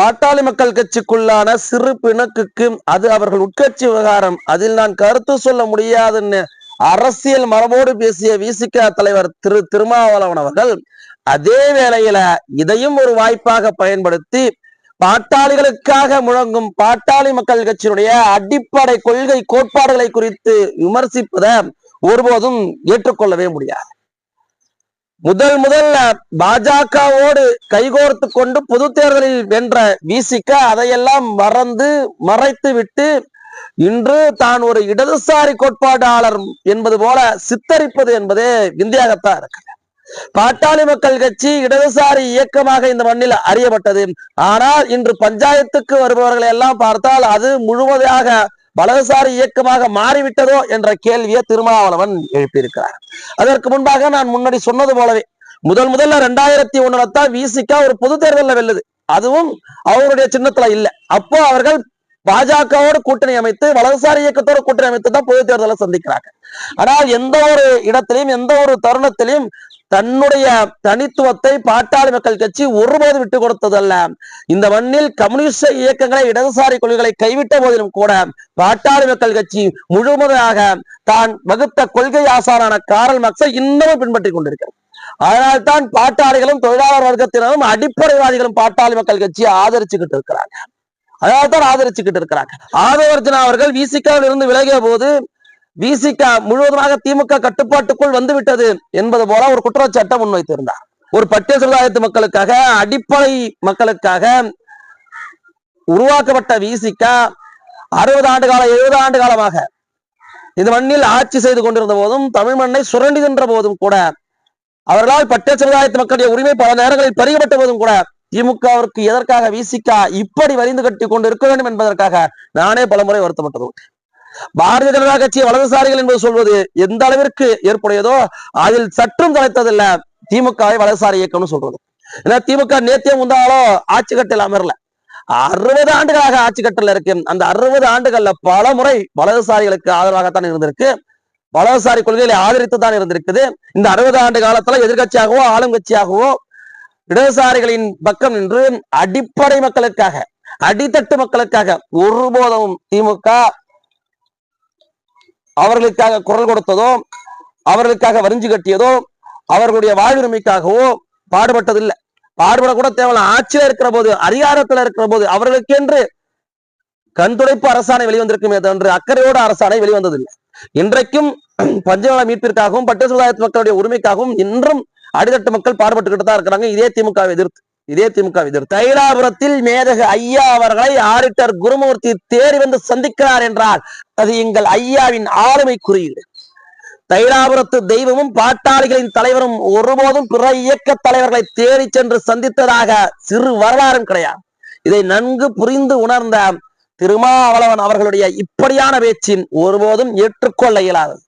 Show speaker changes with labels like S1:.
S1: பாட்டாளி மக்கள் கட்சிக்குள்ளான சிறு பிணக்குக்கு அது அவர்கள் உட்கட்சி விவகாரம். அதில் நான் கருத்து சொல்ல முடியாதுன்னு அரசியல் மரபோடு பேசிய விசிக தலைவர் திரு திருமாவளவன் அவர்கள் அதே வேளையில இதையும் ஒரு வாய்ப்பாக பயன்படுத்தி பாட்டாளிகளுக்காக முழங்கும் பாட்டாளி மக்கள் கட்சியினுடைய அடிப்படை கொள்கை கோட்பாடுகளை குறித்து விமர்சிப்பதை ஒருபோதும் ஏற்றுக்கொள்ளவே முடியாது. முதல் முதல்ல பாஜகவோடு கைகோர்த்து கொண்டு பொது தேர்தலில் வென்ற விசிக அதையெல்லாம் மறந்து மறைத்து விட்டு இன்று தான் ஒரு இடதுசாரி கோட்பாட்டாளர் என்பது போல சித்தரிப்பது என்பதே விந்தியாகத்தான் இருக்கு. பாட்டாளி மக்கள் கட்சி இடதுசாரி இயக்கமாக இந்த மண்ணில் அறியப்பட்டது. ஆனால் இன்று பஞ்சாயத்துக்கு வருபவர்களை எல்லாம் பார்த்தால் அது முழுவதாக வலதுசாரி இயக்கமாக மாறிவிட்டதோ என்ற கேள்வியை திருமாவளவன் எழுப்பியிருக்கிறார். அதற்கு முன்பாக நான் முன்னாடி சொன்னது போலவே முதல் முதல்ல ரெண்டாயிரத்தி ஒண்ணுல தான் விசிகா ஒரு பொது தேர்தலில் வெல்லுது. அதுவும் அவருடைய சின்னத்துல இல்ல. அப்போ அவர்கள் பாஜகவோடு கூட்டணி அமைத்து வலதுசாரி இயக்கத்தோடு கூட்டணி அமைத்து தான் பொது தேர்தலை சந்திக்கிறாங்க ஆனால் எந்த ஒரு இடத்திலையும் எந்த ஒரு தருணத்திலையும் தன்னுடைய தனித்துவத்தை பாட்டாளி மக்கள் கட்சி ஒருபோது விட்டு கொடுத்ததல்ல. இந்த மண்ணில் கம்யூனிஸ்ட் இயக்கங்களை இடதுசாரி கொள்கைகளை கைவிட்ட போதிலும் கூட பாட்டாளி மக்கள் கட்சி முழுவதாக தான் வகுத்த கொள்கை ஆசாரான காரல் மார்க்ஸை இன்னமும் பின்பற்றி கொண்டிருக்கிறது. அதனால்தான் பாட்டாளிகளும் தொழிலாளர் வர்க்கத்தினரும் அடிப்படைவாதிகளும் பாட்டாளி மக்கள் கட்சியை ஆதரிச்சுக்கிட்டு இருக்கிறாங்க. அதனால்தான் ஆதரிச்சுக்கிட்டு இருக்கிறாங்க. ஆதவர்ஜனா அவர்கள் விசிகாவில் இருந்து விலகிய போது விசிக முழுவதுமாக திமுக கட்டுப்பாட்டுக்குள் வந்து விட்டது என்பது போல ஒரு குற்றச்சாட்டை முன்வைத்திருந்தார். ஒரு பட்டியல் சமுதாயத்து மக்களுக்காக அடிப்படை மக்களுக்காக உருவாக்கப்பட்ட விசிக அறுபது ஆண்டு கால எழுபது ஆண்டு காலமாக இந்த மண்ணில் ஆட்சி செய்து கொண்டிருந்த போதும் தமிழ் மண்ணை சுரண்டி நின்ற போதும் கூட அவர்களால் பட்டியல் சமுதாயத்து மக்களுடைய உரிமை பல நேரங்களில் பறிக்கப்பட்ட போதும் கூட திமுகவிற்கு எதற்காக விசிகா இப்படி வரிந்து கட்டி கொண்டு இருக்க வேண்டும் என்பதற்காக நானே பலமுறை வருத்தப்பட்டது. பாரதிய ஜனதா கட்சி வலதுசாரிகள் என்பது சொல்வது எந்த அளவிற்கு ஏற்புடையதோ அதில் சற்றும் தலைத்ததில்ல திமுகவை வலதுசாரி இயக்கம்னு சொல்றது. ஏன்னா திமுக நேத்தியம் முந்தாலோ ஆட்சி கட்டில் அமரல. அறுபது ஆண்டுகளாக ஆட்சி கட்டில் இருக்கு. அந்த அறுபது ஆண்டுகள்ல பல முறை வலதுசாரிகளுக்கு ஆதரவாகத்தான் இருந்திருக்கு. வலதுசாரி கொள்கைகளை ஆதரித்து தான் இருந்திருக்குது. இந்த அறுபது ஆண்டு காலத்துல எதிர்கட்சியாகவோ ஆளும் கட்சியாகவோ இடதுசாரிகளின் பக்கம் நின்று அடிப்படை மக்களுக்காக அடித்தட்டு மக்களுக்காக ஒருபோதும் திமுக அவர்களுக்காக குரல் கொடுத்ததோ அவர்களுக்காக வரிஞ்சு கட்டியதோ அவர்களுடைய வாழ்வுரிமைக்காகவோ பாடுபட்டதில்லை. பாடுபட கூட தேவையில்ல. ஆட்சியில இருக்கிற போது அதிகாரத்துல இருக்கிற போது அவர்களுக்கென்று கண்துடைப்பு அரசாணை வெளிவந்திருக்குமே தன்று அக்கறையோட அரசாணை வெளிவந்ததில்லை இன்றைக்கும் பஞ்சநல மீட்பிற்காகவும் பட்டு சமுதாயத்து மக்களுடைய உரிமைக்காகவும் இன்றும் அடித்தட்டு மக்கள் பாடுபட்டுக்கிட்டு தான் இருக்கிறாங்க. இதே திமுக எதிர்த்து. இதே திமுக எதிர்த்து தைலாபுரத்தில் மேதகு ஐயா அவர்களை ஆடிட்டர் குருமூர்த்தி தேடி வந்து சந்திக்கிறார் என்றால் அது எங்கள் ஐயாவின் ஆளுமை குறியீடு. தைலாபுரத்து தெய்வமும் பாட்டாளிகளின் தலைவரும் ஒருபோதும் பிற இயக்க தலைவர்களை தேடி சென்று சந்தித்ததாக சிறு வரலாறும் கிடையாது. இதை நன்கு புரிந்து உணர்ந்த திருமாவளவன் அவர்களுடைய இப்படியான பேச்சின் ஒருபோதும் ஏற்றுக்கொள்ள இயலாதது.